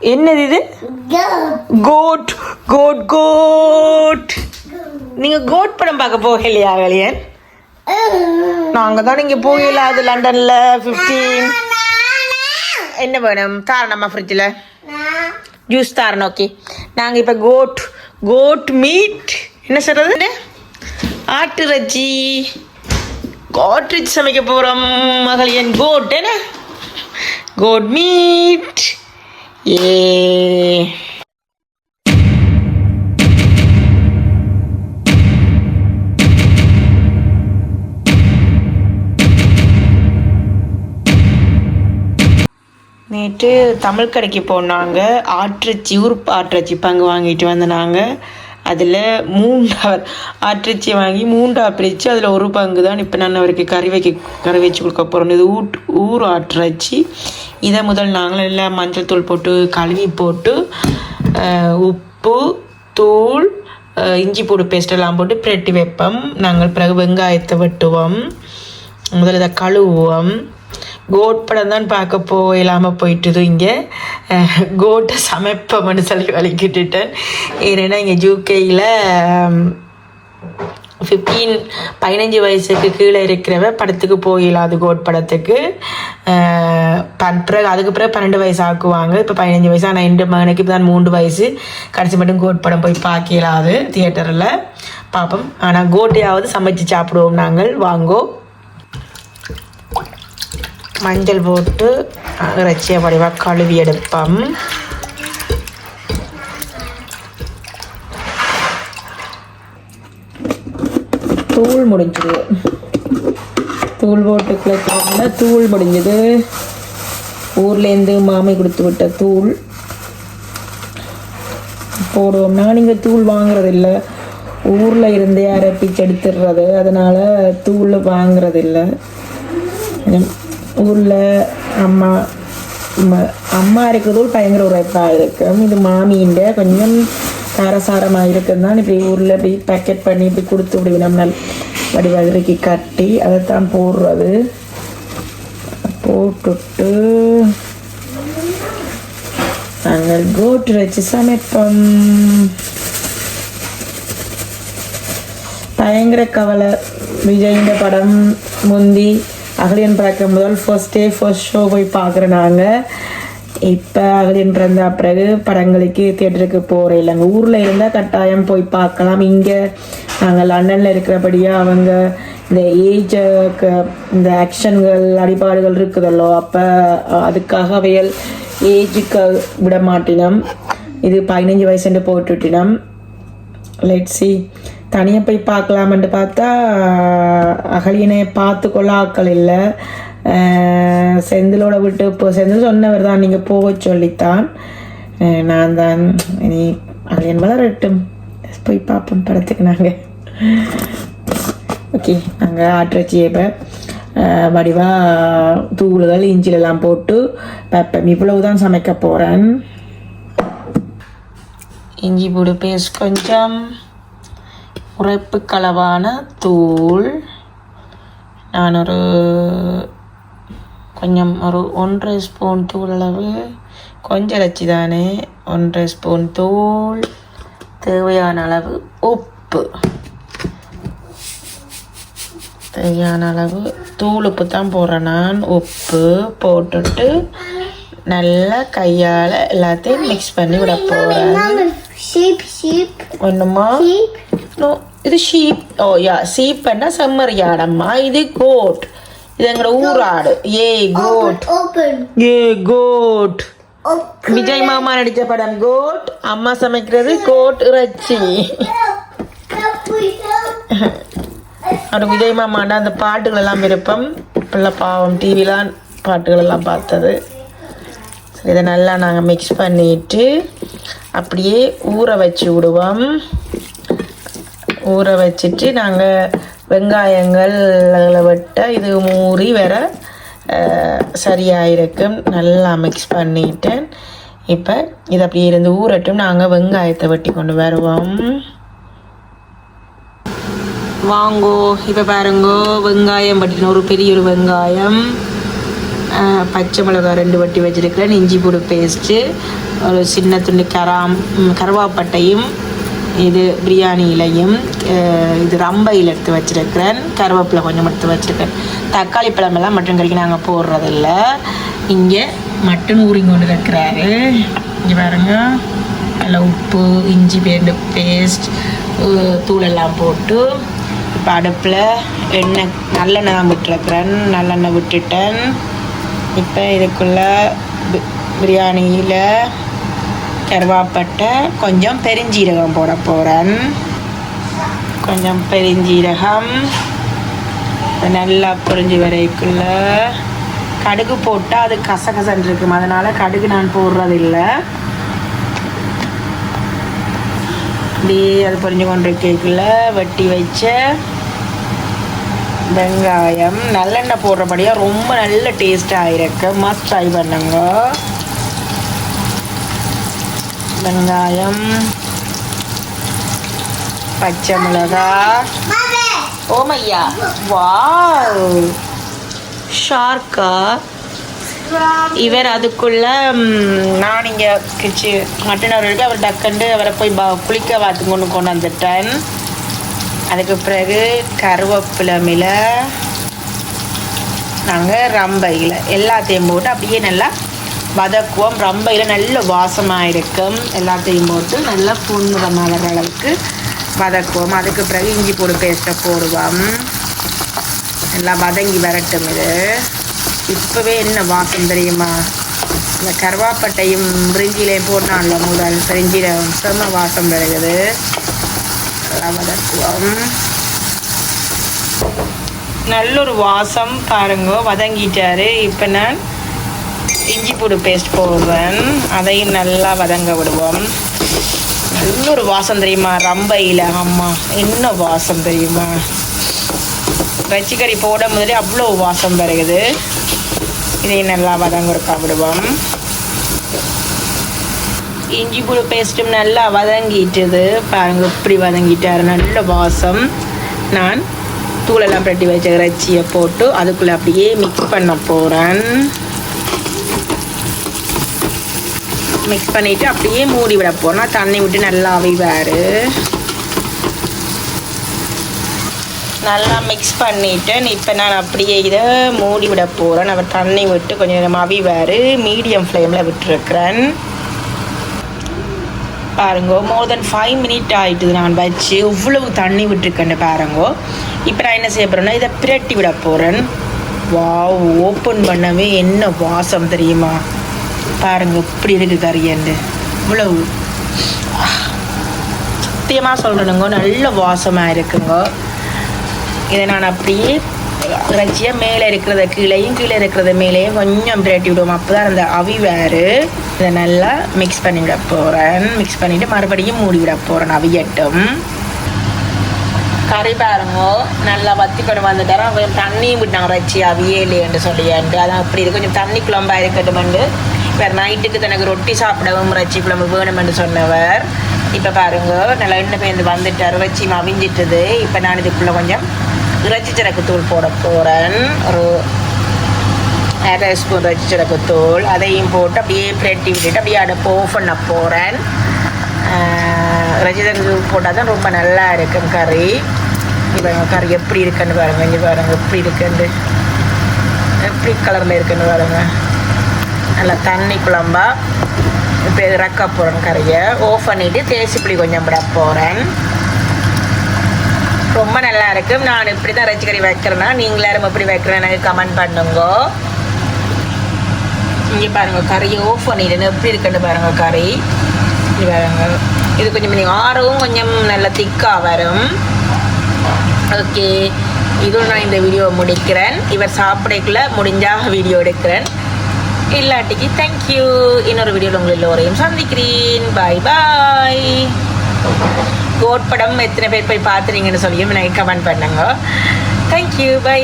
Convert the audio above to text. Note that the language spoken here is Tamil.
என்னது இது? கோட் கோட் கோட் நீங்க கோட் படம் பார்க்க போகலையா வெளியன்? நாங்க தான் இங்க போகல அது லண்டன்ல 15 என்ன வேணும்? தாரணமா ஃப்ரிட்ஜில் ஜூஸ் தாரணம் ஓகே நாங்கள் இப்போ கோட் கோட் மீட் என்ன சொல்கிறது ஆட்டுறச்சி. கோட்ரிச் சமைக்க போகிறோம் மகளியன். கோட் என்ன? கோட் மீட் ஏ. நேற்று தமிழ் கடைக்கு போனாங்க. ஆட்டிறைச்சி உருப்பு ஆட்டிறைச்சி பங்கு வாங்கிட்டு வந்தாங்க அதில் மூன்றாவது ஆட்டிறைச்சி வாங்கி மூன்றா பிரித்து அதில் ஒரு பங்கு தான் இப்போ நான் அவருக்கு கறி வைக்க கறி வச்சு கொடுக்க போகிறோம் இது ஊட் ஊர் ஆட்டிறைச்சி இதை முதல் நாங்கள் எல்லாம் மஞ்சள் தூள் போட்டு கழுவி போட்டு உப்பு தூள் இஞ்சி பூடு பேஸ்ட் எல்லாம் போட்டு பிரட்டி வைப்போம். நாங்கள் பிறகு வெங்காயத்தை வெட்டுவோம். முதல்ல இதை கழுவுவோம். கோட் படம் தான் பார்க்க போயிடாமல் போயிட்டுது இங்கே. கோட்டை சமைப்பமனு சொல்லி வலிக்கிட்டுட்டேன். ஏன்னா இங்கே ஜூகேயில் ஃபிஃப்டீன் பதினஞ்சு வயசுக்கு கீழே இருக்கிறவ படத்துக்கு போயிடலாது கோட் படத்துக்கு. பிறகு அதுக்கு பிறகு பன்னெண்டு வயசு ஆக்குவாங்க. இப்போ பதினஞ்சு வயசு ஆனால் ரெண்டு மகனுக்கு இப்போ தான் மூன்று வயசு. கடைசி மட்டும் கோட் படம் போய் பார்க்கலாது தியேட்டரில் பார்ப்போம். ஆனால் கோட்டையாவது சமைச்சு சாப்பிடுவோம் நாங்கள். வாங்கோ. மஞ்சள் போட்டு இறைச்சியை வடிவாக கழுவி எடுப்போம். தூள் முடிஞ்சது. தூள் போட்டு கிளச்சினா தூள் முடிஞ்சது. ஊர்லேருந்து மாமி கொடுத்து விட்ட தூள். போடுவோம்னா நீங்கள் தூள் வாங்குறதில்ல. ஊரில் இருந்தே அரைப்பிச்சு எடுத்துடுறது. அதனால் தூள் வாங்குறதில்ல. ஊரில் அம்மா அம்மா இருக்கிறதும் பயங்கர உரைப்பாக இருக்கும் இது மாமியின்ட கொஞ்சம் காரசாரமாக இருக்குன்னு தான். இப்படி ஊரில் இப்படி பேக்கெட் பண்ணி இப்படி கொடுத்து இப்படி நம்ம நல் வடிவதற்கு கட்டி அதை தான் போடுறது. போட்டுட்டு நாங்கள் கோட்டு வச்சு சமைப்போம். பயங்கர கவலை. விஜயின் படம் முந்தி அகலியன் பிறக்க முதல் ஃபர்ஸ்ட் டே ஃபர்ஸ்ட் ஷோ போய் பார்க்குறோம் நாங்கள் இப்போ அகலியன் பிறந்த பிறகு படங்களுக்கு தேட்டருக்கு போகிற இல்லைங்க ஊரில் இருந்தால் கட்டாயம் போய் பார்க்கலாம். இங்கே நாங்கள் லண்டனில் இருக்கிறபடியாக அவங்க இந்த ஏஜ் இந்த ஆக்ஷன்கள் அடிபாடுகள் இருக்குதல்லோ அப்போ அதுக்காக அவையல் ஏஜுக்கு விட மாட்டினம் இது பதினஞ்சு வயசுன்ட்டு போட்டுட்டினம். லெட்ஸி தனியாக போய் பார்க்கலாமென்ட்டு பார்த்தா அகலியனை பார்த்து கொள்ள ஆக்கள் இல்லை செந்திலோட விட்டு இப்போ செந்தில் சொன்னவர் தான் நீங்கள் போக சொல்லித்தான். நான் தான். இனி அகலியன் வளரட்டும் போய் பார்ப்போம் படத்துக்கு நாங்கள் ஓகே நாங்கள் ஆட்டிறச்சியை இப்போ வடிவாக தூளுகள் இஞ்சிலெல்லாம் போட்டு பார்ப்பேன் இவ்வளவு தான் சமைக்க போகிறேன் இஞ்சி பூடு பேஸ்ட் கொஞ்சம். உரைப்பு கலவான தூள். நான் ஒரு கொஞ்சம் ஒரு ஒன்றரை ஸ்பூன் தூள் அளவு. கொஞ்சம் இறைச்சி தானே. ஒன்றரை ஸ்பூன் தூள். தேவையான அளவு உப்பு. தேவையான அளவு தூள் உப்பு தான் போடுறேன் நான். உப்பு போட்டுட்டு நல்லா கையால் எல்லாத்தையும் மிக்ஸ் பண்ணி விட போகிறேன் ஒன்றுமா இது ஷீப் ஓ யா சீப்புன்னா செம்மறி ஆடம்மா இது கோட் இது எங்களோட ஊராடு. A goat. A goat. Vijay மாமா நடித்த படம் கோட் அம்மா சமைக்கிறது கோட் இறைச்சி. அவர் விஜய் மாமாண்ட அந்த பாட்டுகள் எல்லாம் விருப்பம். பிள்ளை பாவம் டிவிலாம் பாட்டுகள் எல்லாம் பார்த்தது இதை நல்லா நாங்கள் மிக்ஸ் பண்ணிட்டு அப்படியே ஊற வச்சு விடுவோம். ஊற வச்சுட்டு நாங்கள் வெங்காயங்கள் வெட்ட இது மூறி வர அஹ், சரியாக இருக்கும் நல்லா மிக்ஸ் பண்ணிட்டேன். இப்போ இது அப்படியே இருந்து ஊறட்டும். நாங்கள் வெங்காயத்தை வெட்டி கொண்டு வருவோம். வாங்கோ இப்போ பாருங்கோ வெங்காயம் பட்டின ஒரு பெரிய ஒரு வெங்காயம். பச்சை மிளகாய் ரெண்டு வட்டி வச்சுருக்கிறேன். இஞ்சி பூடு பேஸ்ட்டு ஒரு சின்ன துண்டு கராம் கருவாப்பட்டையும் இது பிரியாணி இலையும் இது ரம்பையில் எடுத்து வச்சுருக்கிறேன். கருவேப்பிலை கொஞ்சம் எடுத்து வச்சுருக்கேன். தக்காளி பழமெல்லாம் மட்டன் கறிக்கு நாங்கள் போடுறதில்ல. இங்கே மட்டன் ஊறி கொண்டு இருக்கிறாரு. இங்கே பாருங்க. அதில் உப்பு இஞ்சி பேண்டு பேஸ்ட் தூளெல்லாம் போட்டு இப்போ அடுப்பில் எண்ணெய் நல்லெண்ணெய் தான் விட்டுருக்குறேன். நல்லெண்ணெய் விட்டுட்டேன். இப்போ இதுக்குள்ளே பிரியாணியில் கருவாப்பட்டை கொஞ்சம் பெருஞ்சீரகம் போட போகிறேன் கொஞ்சம் பெருஞ்சீரகம். நல்லா பொறிஞ்சு வரைக்குள்ள. கடுகு போட்டால் அது கசகசன்னு இருக்கும். அதனால் கடுகு நான் போடுறதில்லை. அப்படியே அது பொறிஞ்சு கொண்டிருக்கக்குள்ள வெட்டி வச்ச வெங்காயம் நல்லெண்ணெய் போடுறபடியாக ரொம்ப நல்ல டேஸ்ட்டாக இருக்கு. மஸ்ட் ட்ரை பண்ணுங்க. வெங்காயம் பச்சை மிளகாய் ஓமையா? வாவ்! ஷார்க்கா? இவர் அதுக்குள்ள நான் இங்கே கிச்சு மட்டன் அவர்களுக்கு அவர் டக்கண்டு அவரை போய் ப குளிக்க வாத்து கொண்டு கொண்டு வந்துட்டேன். அதுக்கு பிறகு கருவேப்பிலமில நாங்கள் ரம்பையில் எல்லாத்தையும் போட்டு அப்படியே நல்லா வதக்குவோம். ரம்பையில் நல்ல வாசமாக இருக்கும். எல்லாத்தையும் போட்டு நல்லா புண்ணுறமாக வர அளவுக்கு வதக்குவோம். அதுக்கு பிறகு இஞ்சி பூடு பேஸ்ட்டை போடுவோம். நல்லா வதங்கி வரட்டும் இது. இப்போவே என்ன வாசம் தெரியுமா? இந்த கருவாப்பட்டையும் பிரிஞ்சிலையும் போடணும்ல முதல். பிரிஞ்சியில் செம்ம வாசம் வருகிறது. நல்லா வதக்குவோம். நல்ல ஒரு வாசம் பாருங்க. வதங்கிட்டாரு. இப்போ நான் இஞ்சி பூடு பேஸ்ட் போடுவேன் அதையும் நல்லா வதங்க விடுவோம். நல்ல ஒரு வாசம் தெரியுமா? ரம்பையில் அம்மா என்ன வாசம் தெரியுமா? ரச்சிக்கறி போட முதலே அவ்வளோ வாசம் வருகுது இதையும் நல்லா வதங்குறக்கா விடுவோம். இஞ்சி பூடு பேஸ்ட்டும் நல்லா வதங்கிட்டுது. பாருங்க இப்படி வதங்கிட்டார். நல்ல வாசம். நான் தூளெல்லாம் பிரட்டி வச்ச இறைச்சியை போட்டு அதுக்குள்ளே அப்படியே மிக்ஸ் பண்ண போகிறேன் மிக்ஸ் பண்ணிவிட்டு அப்படியே மூடி விட போகிறேன் தண்ணி விட்டு நல்லா அவிவார். நல்லா மிக்ஸ் பண்ணிவிட்டு இப்போ நான் அப்படியே இதை மூடி விட போகிறேன் அவர் தண்ணி விட்டு கொஞ்சம் நேரம் அவிவார். மீடியம் ஃப்ளேமில் விட்டுருக்குறேன். பாருங்கோ மோர் தென் ஃபைவ் மினிட் ஆகிட்டு நான் வச்சு இவ்வளவு தண்ணி விட்டுருக்கேன்னு பாருங்கோ. இப்போ நான் என்ன செய்ய போகிறேன்னா இதை பிரட்டி விட போகிறேன் வாவ் ஓப்பன் பண்ணவே என்ன வாசம் தெரியுமா? பாருங்க இப்படி இருக்கு கறியண்டு இவ்வளவு. சத்தியமாக சொல்கிறேனுங்க நல்ல வாசமாக இருக்குங்க. இதை நான் அப்படியே இறைச்சியாக மேலே இருக்கிறத கீழேயும் கீழே இருக்கிறத மேலேயும் கொஞ்சம் பிரட்டி விடுவோம். அப்போ தான் அந்த அவி வேறு. இதை நல்லா மிக்ஸ் பண்ணி விட போகிறேன் மிக்ஸ் பண்ணிவிட்டு மறுபடியும் மூடி விட போகிறேன் அவியட்டும். கறி பாருங்க நல்லா வத்தி கொண்டு வந்துட்டாரோ தண்ணியும் விட்டாங்க இறைச்சி இல்லையென்று சொல்லியாண்டு அதான் அப்படி இருக்கு. கொஞ்சம் தண்ணி குழம்பா இருக்கட்டும் இப்போ நைட்டுக்கு தனக்கு ரொட்டி சாப்பிடவும் இறைச்சி குழம்பு வேணும்னு சொன்னவர். இப்போ பாருங்க நல்லா எண்ணெய் பேருந்து வந்துட்டார் இறைச்சி அவிஞ்சிட்டது. இப்போ நான் இதுக்குள்ளே கொஞ்சம் இறைச்சி சிறக்கு தூள் போட போகிறேன் ஒரு அரை ஸ்பூன் இறைச்சி சிறக்கு தூள். அதையும் போட்டு அப்படியே பிரட்டி விட்டுட்டு அப்படியே அடுப்பு ஆஃப் பண்ண போகிறேன் இறைச்சி சிறக்கு தூள் போட்டால் தான் ரொம்ப நல்லா இருக்கும் கறி. இப்போ கறி எப்படி இருக்குன்னு பாருங்க இங்கே பாருங்க எப்படி இருக்குன்னு. எப்படி கலரில் இருக்குன்னு பாருங்கள் நல்லா தண்ணி குழம்பா. இப்போ இறக்க போகிறேன் கறியை. ஆஃப் பண்ணிவிட்டு தேசிப்புளி கொஞ்சம் விட போகிறேன் ரொம்ப நல்லா இருக்கும் நான் இப்படி தான் இறைச்சி கறி வைக்கிறேன்னா நீங்களாரும் யாரும் எப்படி வைக்கிறேன் எனக்கு கமெண்ட் பண்ணுங்க. இங்கே பாருங்கள் கறியை ஓஃப் பண்ணிடுன்னு எப்படி இருக்குன்னு பாருங்கள் கறி. இது பாருங்கள் இது கொஞ்சம் நீங்கள் ஆறவும் கொஞ்சம் நல்லா திக்காக வரும். ஓகே இதோட நான் இந்த வீடியோவை முடிக்கிறேன். இவர் சாப்பிடக்குள்ள முடிஞ்சாக வீடியோ எடுக்கிறேன். இல்லாட்டிக்கு தேங்க்யூ இன்னொரு வீடியோவில் உங்கள் எல்லோரையும் சந்திக்கிறேன். பாய் பாய் கோட் படம் எத்தனை பேர் போய் பார்த்துறீங்கன்னு சொல்லியும் எனக்கு கமெண்ட் பண்ணுங்க. Thank you bye